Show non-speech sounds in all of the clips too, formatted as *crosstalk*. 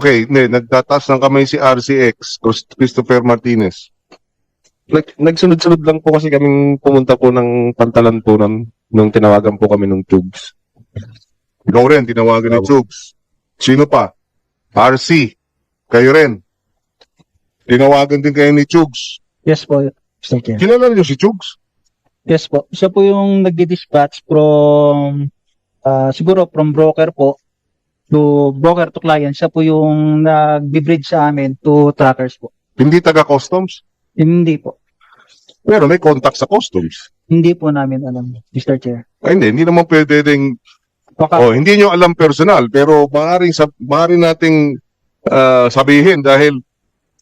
Okay, hindi, nagtataas ng kamay si RCX, Chris- Christopher Martinez. Nag, nagsunod-sunod lang po kasi kaming pumunta po ng pantalan po nun, nung tinawagan po kami ng tubes. Ikaw rin, tinawagan ni Chugs. Sino pa? RC. Kayo rin. Tinawagan din kayo ni Chugs. Yes po, Mr. Chair. Kilala niyo si Chugs? Yes po. Siya po yung nagdi-dispatch from, ah, siguro from broker po to broker to client. Siya po yung nag-bridge sa amin to trackers po. Hindi taga-customs? Hindi po. Pero may contact sa customs. Hindi po namin alam, Mr. Chair. Ay, hindi, hindi naman pwede rin, Baka, oh, hindi nyo alam personal, pero maaaring, sab- maaaring nating ah, sabihin dahil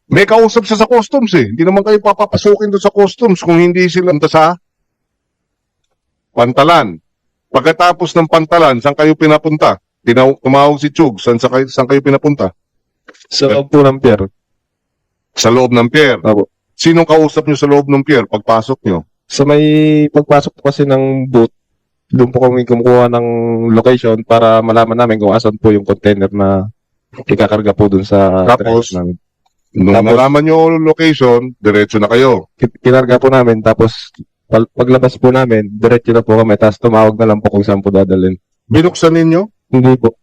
may kausap siya sa customs eh. Hindi naman kayo papapasukin doon sa customs kung hindi sila sa pantalan. Pagkatapos ng pantalan, saan kayo pinapunta? Tinaw- tumawag si Chug, saan, sa kayo, saan kayo pinapunta? Sa loob po ng pier. Sa loob ng pier. Opo. Sinong kausap nyo sa loob ng pier pagpasok nyo? Sa may pagpasok po kasi ng boot, doon po kami kumukuha ng location para malaman namin kung asan po yung container na ikakarga po doon sa Tapos? namin. Nung Tapos- nalaman nyo location, diretso na kayo. Ki- Kinarga po namin tapos pal- paglabas po namin, diretso na po kami tapos tumawag na lang po kung saan po dadalhin. Binuksan ninyo? Hindi po.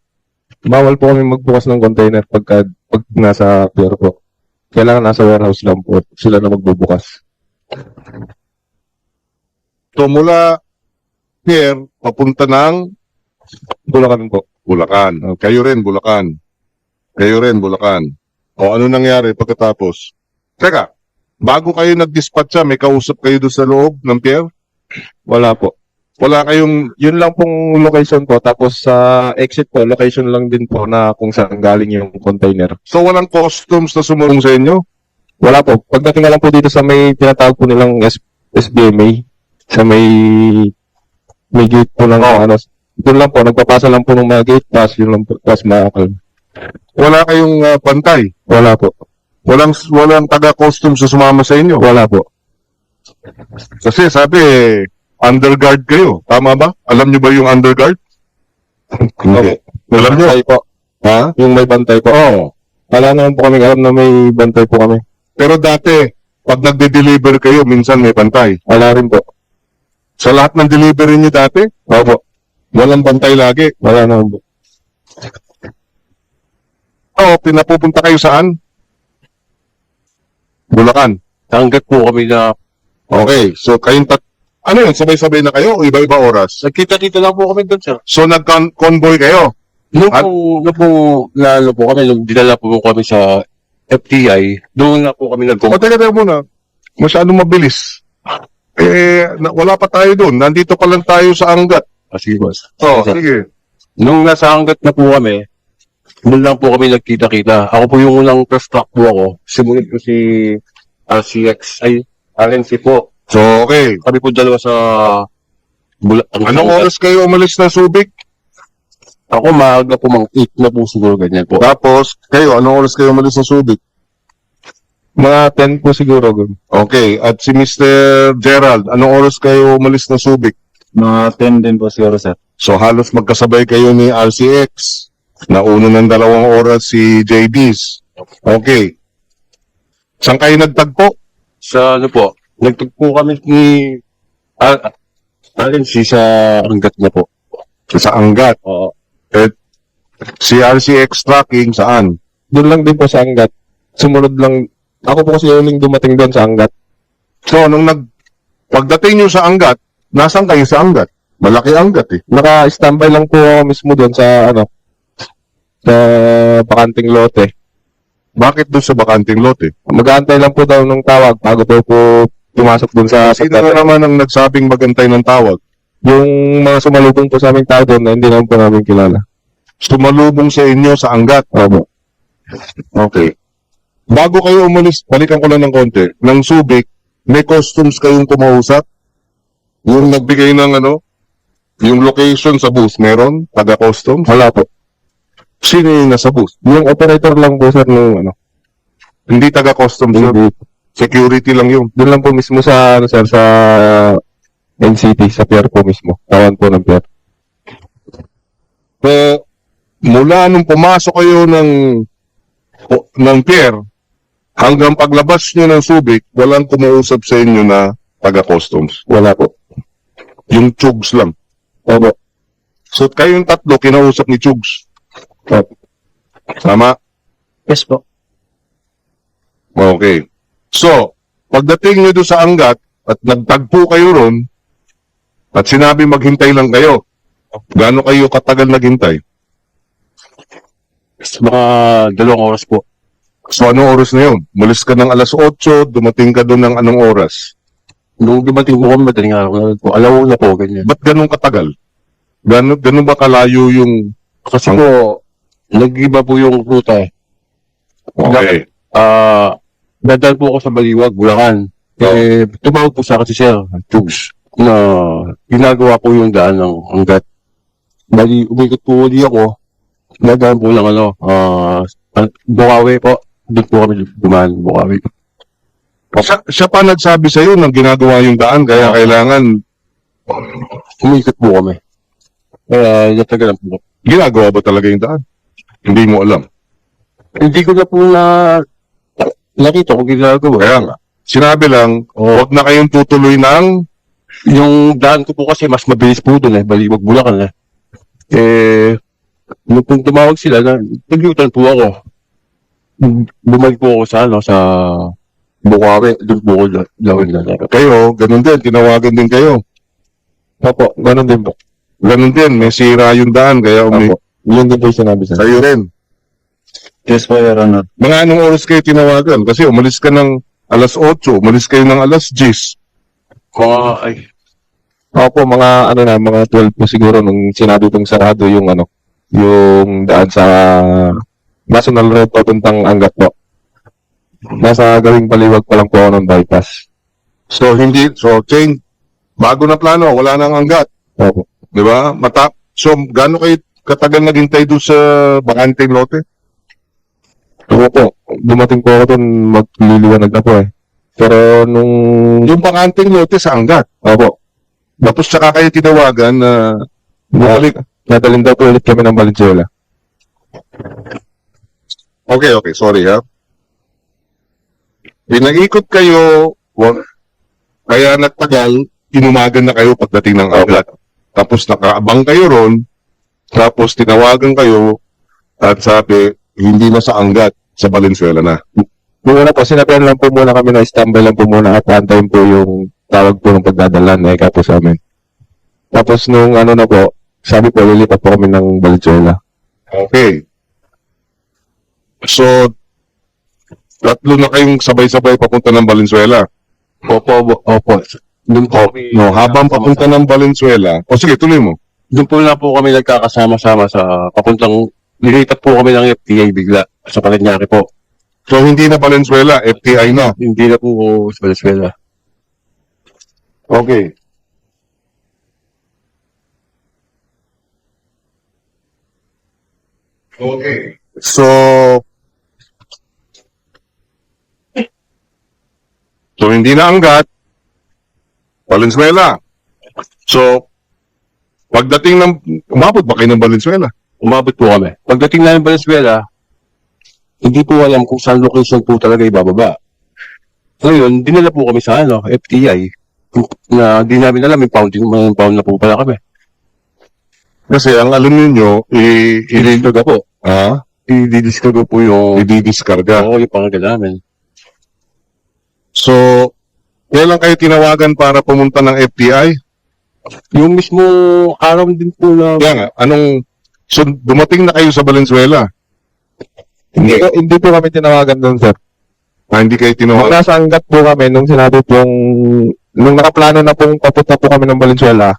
Bawal po kami magbukas ng container pagka pag nasa pier po. Kailangan nasa warehouse lang po. Sila na magbubukas. So mula pier, papunta ng Bulacan po. Bulacan. Kayo rin, Bulacan. Kayo rin, Bulacan. O ano nangyari pagkatapos? Teka, bago kayo nag-dispatcha, may kausap kayo doon sa loob ng pier? Wala po. Wala kayong, Yun lang pong location po. Tapos sa exit po, location lang din po na kung saan galing yung container. so walang customs na sumulong sa inyo? Wala po. Pagdating na lang po dito sa may tinatawag po nilang S- SBMA, sa may may gate po ng ano, doon lang po, nagpapasa lang po ng mga gate pass, yun lang po, pass makakal. Wala kayong ah, pantay? Wala po. Walang, walang taga-customs na sumama sa inyo? Wala po. Kasi sabi, eh, underguard kayo. Tama ba? Alam nyo ba yung underguard? *laughs* Hindi. May Alam nyo? bantay po. Ha? Yung may bantay po. Oo. Wala naman po kami alam na may bantay po kami. Pero dati, pag nagde-deliver kayo, minsan may pantay. Wala rin po. Sa lahat ng delivery niyo dati, Opo. walang bantay lagi. Wala naman po. Oo, pinapupunta kayo saan? Bulacan. Hanggat po kami na Okay, so kayong tat... Ano yun, sabay-sabay na kayo o iba-iba oras? nagkita-kita lang po kami doon, sir. So nag-convoy kayo? Nung At- po, nung po, lalo po kami, nung dinala po kami sa FTI, doon na po kami nag O teka, teka muna. Masyadong mabilis. Eh, na, wala pa tayo doon. Nandito pa lang tayo sa Angat. Ah, sige, boss. Oh, Sige, sir. sige. Nung nasa hanggat na po kami, doon lang po kami nagkita-kita. Ako po yung unang first truck po ako. Simulit ko si RCX, ay, RNC po. So, okay. Kami po dalawa sa Bula ang Anong oras kayo umalis ng Subic? Ako maaga po, mga 8 na po siguro ganyan po. Tapos, kayo, anong oras kayo umalis ng Subic? Mga 10 po siguro. Okay, at si Mr. Gerald, anong oras kayo umalis ng Subic? Mga 10 din po siguro, sir. So halos magkasabay kayo ni RCX. Nauna ng dalawang oras si JB's. Okay. Saan kayo nagtagpo? Sa ano po, nagtugpo kami ni ah, RNC sa hanggat niya po. Sa Angat. Oo. Si RCX tracking saan? Doon lang din po sa Angat. Sumunod lang. Ako po kasi yung dumating doon sa Angat. So nung nag pagdating nyo sa Angat, nasan kayo sa Angat? Malaki Angat eh. Naka-standby lang po ako mismo doon sa ano sa bakanting lote. Bakit doon sa bakanting lote? Mag-aantay lang po daw ng tawag bago daw po pumasok doon sa Sino na naman ang nagsabing magantay ng tawag? Yung mga sumalubong po sa aming tao doon na hindi naman po namin kilala. Sumalubong sa inyo sa Angat. Opo. Okay. Bago kayo umalis, balikan ko lang ng konti, ng Subic, may customs kayong kumausap? Yung nagbigay ng ano? Yung location sa bus, meron? Taga-customs? Wala po. Sino yung nasa bus? Yung operator lang po sir nung ano. Hindi taga-customs. Hindi. Security lang yun. Doon lang po mismo sa ano sir sa NCT sa pier po mismo. Tawan po ng pier. So, mula nung pumasok kayo ng ng pier, hanggang paglabas nyo ng Subic, walang kumuusap sa inyo na taga-customs. Wala po. Yung chugs lang. Opo. So, kayong tatlo, kinausap ni chugs. Opo. Tama? Yes po. Okay. So, pagdating nyo doon sa Angat, at nagtagpo kayo ron, at sinabi maghintay lang kayo, gaano kayo katagal naghintay? Mga dalawang oras po. So, anong oras na yun? Mulis ka ng alas 8, dumating ka doon ng anong oras? Nung dumating po kami, madaling araw na po. Alaw na po, ganyan. Ba't ganun katagal? Gano'n ganun ba kalayo yung... Kasi po, nag-iba po yung ruta eh. Okay. Ah, dadal po ako sa Baliwag, Bulacan. Eh, tumawag po sa akin si Sir, Tugs, na ginagawa po yung daan ng hanggat. Bali, umikot po uli ako. Nadaan po lang ano, ah, uh, Bukawi po. Doon po kami dumaan, Bukawi. Siya, siya pa nagsabi sa'yo na ginagawa yung daan, kaya kailangan Umikot po kami. Kaya, natagalan po. ginagawa ba talaga yung daan? Hindi mo alam. Hindi ko na po na nakita kung ginagawa. Kaya nga, sinabi lang, huwag na kayong tutuloy ng Yung daan ko po kasi mas mabilis po doon eh, baliwag Bulacan eh. Eh, nung kung tumawag sila, na, nag po ako. Bumalik po ako sa ano, sa Bukawi, doon po ako la- lawin na lang. kayo, ganun din, tinawagan din kayo. Opo. Ganun din po. Ganun din, may sira yung daan, kaya umi- Opo. Yun din po yung sinabi sa kayo rin. Yes po, Your Honor. Mga anong oras kayo tinawagan? Kasi umalis ka ng alas 8, umalis kayo ng alas 10. Mga, ay, Opo, mga ano na, mga 12 po siguro nung sinabi pong sarado yung ano, yung daan sa National Road papuntang Angat po. Nasa gawing baliwag pa lang po ako ng bypass. So, hindi, so, change, bago na plano, wala nang anggat. Opo. Di ba? Mata, so, gaano kayo katagal naghintay doon sa bakanteng lote? Opo po, dumating po ako doon, magliliwanag na po eh. Pero nung, Yung bakanteng lote sa anggat. opo, Tapos saka kayo tinawagan na bumalik. nadalhin daw po ulit kami ng Valenzuela. Okay, okay, sorry ha. Pinag-ikot kayo, wag, kaya nagtagal, inumagan na kayo pagdating ng agad. Tapos nakaabang kayo ron, tapos tinawagan kayo, at sabi, hindi na sa anggat, sa Valenzuela na. Nung una po, sinabihan lang po muna kami na standby lang po muna at antayin po yung tawag po ng pagdadalan na ika po sa amin. Tapos nung ano na po, sabi po, lilipat po kami ng Valenzuela. Okay. So, tatlo na kayong sabay-sabay papunta ng Valenzuela. opo, opo. Doon po kami, No, habang papunta ng Valenzuela, o sige, tuloy mo. doon po na po kami nagkakasama-sama sa papuntang, nilipat po kami ng FTA bigla sa Paranaque po. So, hindi na Valenzuela, FTI na. Hindi na po sa Venezuela. Okay. Okay. So, so hindi na anggat, Valenzuela. So, pagdating ng, umabot ba kayo ng Valenzuela? Umabot po kami. Pagdating na ng Venezuela, hindi po alam kung saan location po talaga ibababa. Ngayon, dinala po kami sa ano, FTI. Na di namin alam, may pound, may pound na po pala kami. Kasi ang alam ninyo, i, i, Ililog po. ah, I-discard po yung, i-discarga. oo, yung pangagal namin. So, kailan kayo tinawagan para pumunta ng FTI? Yung mismo araw din po na, Kaya nga, anong, so dumating na kayo sa Valenzuela? Hindi, hindi po kami tinawagan doon, sir. Ah, hindi kayo Nung tinawagan. nasa Angat po kami, nung sinabi pong, nung nakaplano na pong papunta po kami ng Valenzuela,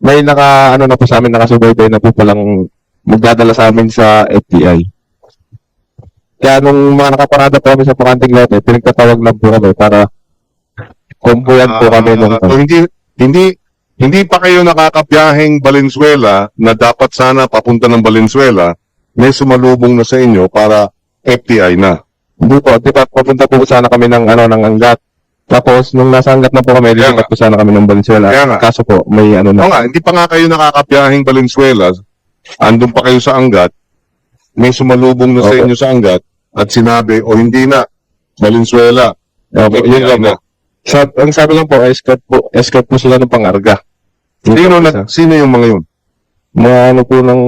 may naka, ano na po sa amin, nakasubaybay na po palang magdadala sa amin sa FTI. Kaya nung mga nakaparada po kami sa Pakanting Lote, pinagtatawag lang po kami para kumpuyan po kami nung Ah, so hindi, hindi, hindi pa kayo nakakabiyaheng Valenzuela na dapat sana papunta ng Valenzuela, may sumalubong na sa inyo para FTI na. Hindi po, di ba, papunta po sana kami ng, ano, ng Angat. Tapos, nung nasa Angat na po kami, Kaya lilipat po sana kami ng Valenzuela. Kaso po, may ano na. Oo nga, hindi pa nga kayo nakakabiyaheng Valenzuela, andun pa kayo sa Angat, may sumalubong na sa Opo. inyo sa Angat, at sinabi, o hindi na, Valenzuela. Opo, yun lang po. Sa, ang sabi lang po, escort po, escort po sila ng pangarga. Sino, na, sino yung mga yun? Mga ano po ng,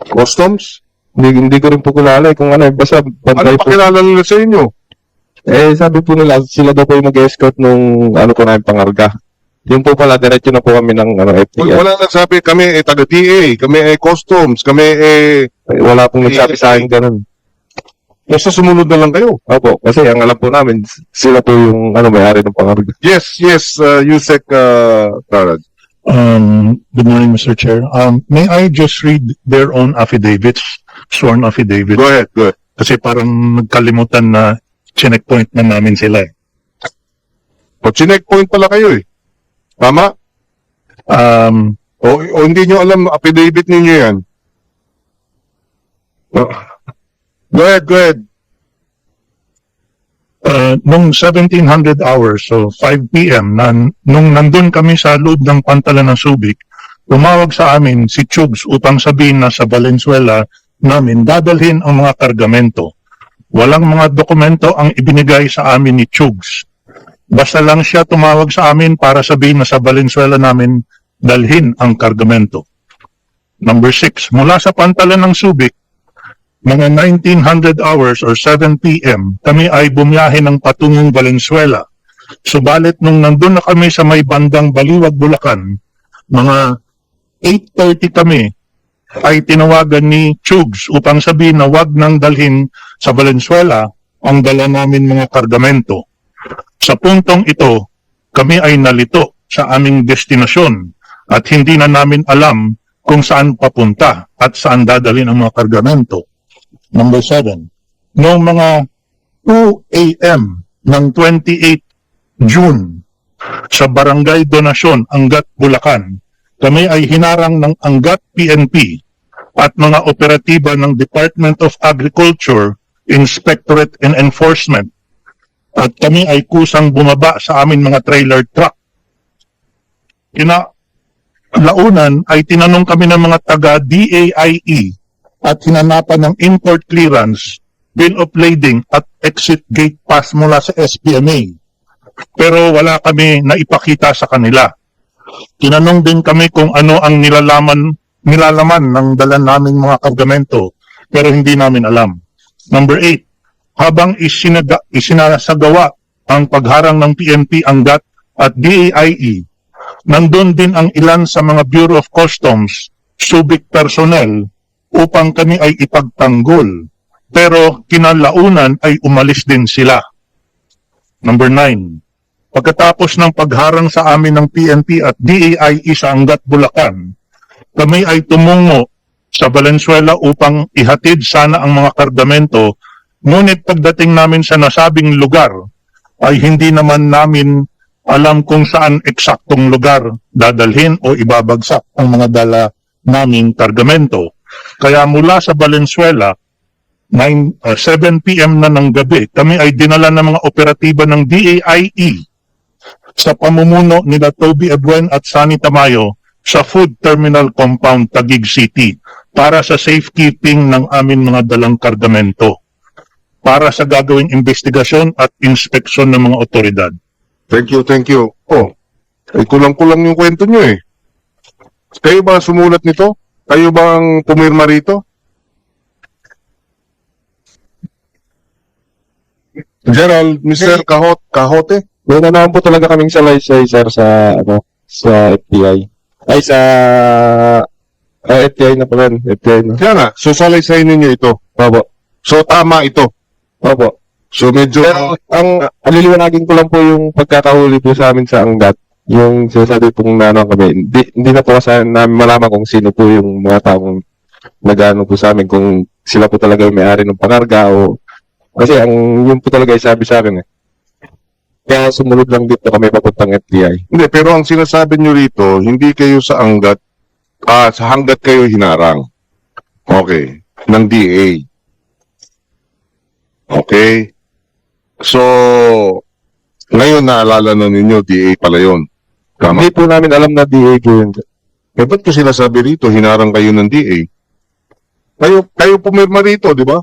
Customs? hindi, hindi ko rin po kilala eh, kung ano, eh, basta Ano bantay po. pakilala nila sa inyo? Eh, sabi po nila, sila daw po yung mag-escort nung, ano po namin, pangarga. Yung po pala, diretso na po kami ng, ano, Wala, FTL. wala nagsabi, kami eh taga-TA, kami eh customs, kami eh, Eh, Wala pong nagsabi sa akin ganun. Basta sumunod na lang kayo. Opo, kasi ang alam po namin, sila po yung, ano, may-ari ng pangarga. Yes, yes, uh, Yusek uh, Tarad. Um, good morning, Mr. Chair. Um, may I just read their own affidavits, sworn affidavits? Go ahead, go ahead. Kasi parang nagkalimutan na checkpoint na namin sila eh. O, chineckpoint pala kayo eh. Tama? Um, O, o hindi nyo alam, affidavit ninyo yan. O, Go ahead, go ahead. uh, nung 1700 hours, so 5 p.m., na, nung nandun kami sa loob ng pantalan ng Subic, tumawag sa amin si Chugs upang sabihin na sa Valenzuela namin dadalhin ang mga kargamento. Walang mga dokumento ang ibinigay sa amin ni Chugs. Basta lang siya tumawag sa amin para sabihin na sa Valenzuela namin dalhin ang kargamento. Number 6, mula sa pantalan ng Subic, mga 1900 hours or 7 p.m., kami ay bumiyahe ng patungong Valenzuela. Subalit nung nandun na kami sa may bandang Baliwag, Bulacan, mga 8.30 kami, ay tinawagan ni Chugs upang sabihin na wag nang dalhin sa Valenzuela ang dala namin mga kargamento. Sa puntong ito, kami ay nalito sa aming destinasyon at hindi na namin alam kung saan papunta at saan dadalhin ang mga kargamento. Number seven, noong mga 2 a.m. ng 28 June sa Barangay Donasyon, Angat, Bulacan, kami ay hinarang ng Angat PNP at mga operatiba ng Department of Agriculture, Inspectorate and Enforcement at kami ay kusang bumaba sa amin mga trailer truck. Kina launan ay tinanong kami ng mga taga DAIE at hinanapan ng import clearance, bill of lading at exit gate pass mula sa SPMA. Pero wala kami na ipakita sa kanila. Tinanong din kami kung ano ang nilalaman nilalaman ng dala naming mga kargamento pero hindi namin alam. Number 8, habang isinaga, isinasagawa ang pagharang ng PNP Angat at DAIE, nandun din ang ilan sa mga Bureau of Customs, Subic personnel upang kami ay ipagtanggol. Pero kinalaunan ay umalis din sila. Number 9. Pagkatapos ng pagharang sa amin ng PNP at DAIE sa Angat, Bulacan, kami ay tumungo sa Valenzuela upang ihatid sana ang mga kargamento, ngunit pagdating namin sa nasabing lugar, ay hindi naman namin alam kung saan eksaktong lugar dadalhin o ibabagsak ang mga dala naming kargamento. Kaya mula sa Valenzuela, 9, uh, 7 p.m. na ng gabi, kami ay dinala ng mga operatiba ng DAIE sa pamumuno ni Toby Ebuen at Sunny Tamayo sa Food Terminal Compound Taguig City para sa safekeeping ng amin mga dalang kargamento para sa gagawing investigasyon at inspeksyon ng mga otoridad. Thank you, thank you. Oh, ay kulang-kulang yung kwento nyo eh. Kayo ba sumulat nito? Kayo bang pumirma rito? Gerald, Mr. Kahot, Kahote? May naman po talaga kaming salaysay, sir, sa, ano, sa FTI. Ay, sa, ah, FTI na pala, FTI na. Kaya nga, so salaysay ninyo ito. Opo. So tama ito. Opo. So medyo, Pero, ang, aliliwanagin ko lang po yung pagkakahuli po sa amin sa Angat. Yung sinasabi pong nano kami, hindi, hindi na po kasi namin malaman kung sino po yung mga taong nagano po sa amin, kung sila po talaga yung may-ari ng pangarga o kasi ang yun po talaga yung sabi sa akin eh. Kaya sumunod lang dito kami papuntang FTI. hindi, pero ang sinasabi nyo rito, hindi kayo sa anggat, ah, sa hanggat kayo hinarang. Okay. Ng DA. Okay. So, ngayon naalala na ninyo, DA pala yun. Tama. Hindi po namin alam na DA po yun. Eh, ba't ko sinasabi rito, hinarang kayo ng DA? Kayo, kayo pumirma rito, di ba?